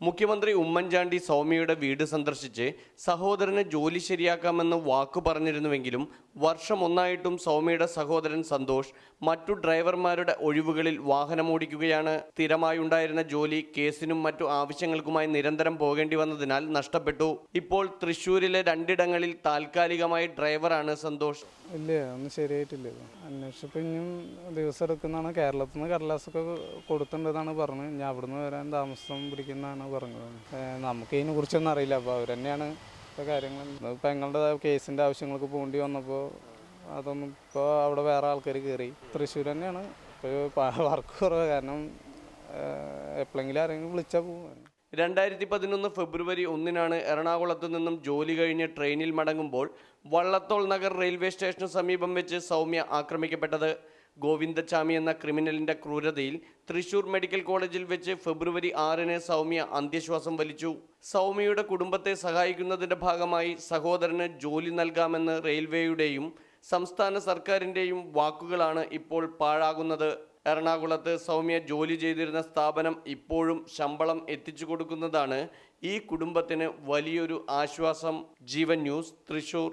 മുഖ്യമന്ത്രി ഉമ്മൻചാണ്ടി സൗമ്യയുടെ വീട് സന്ദർശിച്ച് സഹോദരന് ജോലി ശരിയാക്കാമെന്ന് വാക്കു പറഞ്ഞിരുന്നുവെങ്കിലും വർഷം ഒന്നായിട്ടും സൗമ്യയുടെ സഹോദരൻ സന്തോഷ് മറ്റു ഡ്രൈവർമാരുടെ ഒഴിവുകളിൽ വാഹനമോടിക്കുകയാണ്. സ്ഥിരമായുണ്ടായിരുന്ന ജോലി കേസിനും മറ്റു ആവശ്യങ്ങൾക്കുമായി നിരന്തരം പോകേണ്ടി വന്നതിനാൽ നഷ്ടപ്പെട്ടു. ഇപ്പോൾ തൃശൂരിലെ രണ്ടിടങ്ങളിൽ താൽക്കാലികമായി ഡ്രൈവറാണ് സന്തോഷ്. ഇല്ല ഒന്നും ശരിയായിട്ടില്ല. അന്വേഷിച്ചപ്പോൾ ദിവസം എടുക്കുന്നതാണ്. കേരളത്തിൽ നിന്ന് കടലാസൊക്കെ കൊടുത്തിട്ടുണ്ടെന്നാണ് പറഞ്ഞത്. ഞാൻ അവിടുന്ന് വരാൻ താമസം പിടിക്കുന്നതാണ് പറഞ്ഞത്? ഏ, നമുക്ക് ഇതിനെ കുറിച്ചൊന്നും അറിയില്ല. അപ്പോൾ അവർ തന്നെയാണ് ഇപ്പോൾ കാര്യങ്ങൾ ഇപ്പോൾ ഞങ്ങളുടെ കേസിന്റെ ആവശ്യങ്ങൾക്ക് പോകേണ്ടി വന്നപ്പോൾ അതൊന്നും ഇപ്പോൾ അവിടെ വേറെ ആൾക്കാർ കയറി തൃശ്ശൂർ തന്നെയാണ്. ഇപ്പോൾ വർക്ക് കുറവ്. കാരണം എപ്പോഴെങ്കിലും ആരെങ്കിലും വിളിച്ചാൽ പോകും രണ്ടായിരത്തി പതിനൊന്ന് ഫെബ്രുവരി ഒന്നിനാണ് എറണാകുളത്ത് നിന്നും ജോലി കഴിഞ്ഞ് ട്രെയിനിൽ മടങ്ങുമ്പോൾ വള്ളത്തോൾ നഗർ റെയിൽവേ സ്റ്റേഷന് സമീപം വെച്ച് സൗമ്യ ആക്രമിക്കപ്പെട്ടത്. ഗോവിന്ദച്ചാമി എന്ന ക്രിമിനലിന്റെ ക്രൂരതയിൽ തൃശൂർ മെഡിക്കൽ കോളേജിൽ വെച്ച് ഫെബ്രുവരി ആറിന് സൗമ്യ അന്ത്യശ്വാസം വലിച്ചു. സൗമ്യയുടെ കുടുംബത്തെ സഹായിക്കുന്നതിന്റെ ഭാഗമായി സഹോദരന് ജോലി നൽകാമെന്ന് റെയിൽവേയുടെയും സംസ്ഥാന സർക്കാരിന്റെയും വാക്കുകളാണ് ഇപ്പോൾ പാഴാകുന്നത്. എറണാകുളത്ത് സൗമ്യ ജോലി ചെയ്തിരുന്ന സ്ഥാപനം ഇപ്പോഴും ശമ്പളം എത്തിച്ചു കൊടുക്കുന്നതാണ് ഈ കുടുംബത്തിന് വലിയൊരു ആശ്വാസം. ജീവൻ ന്യൂസ് തൃശൂർ.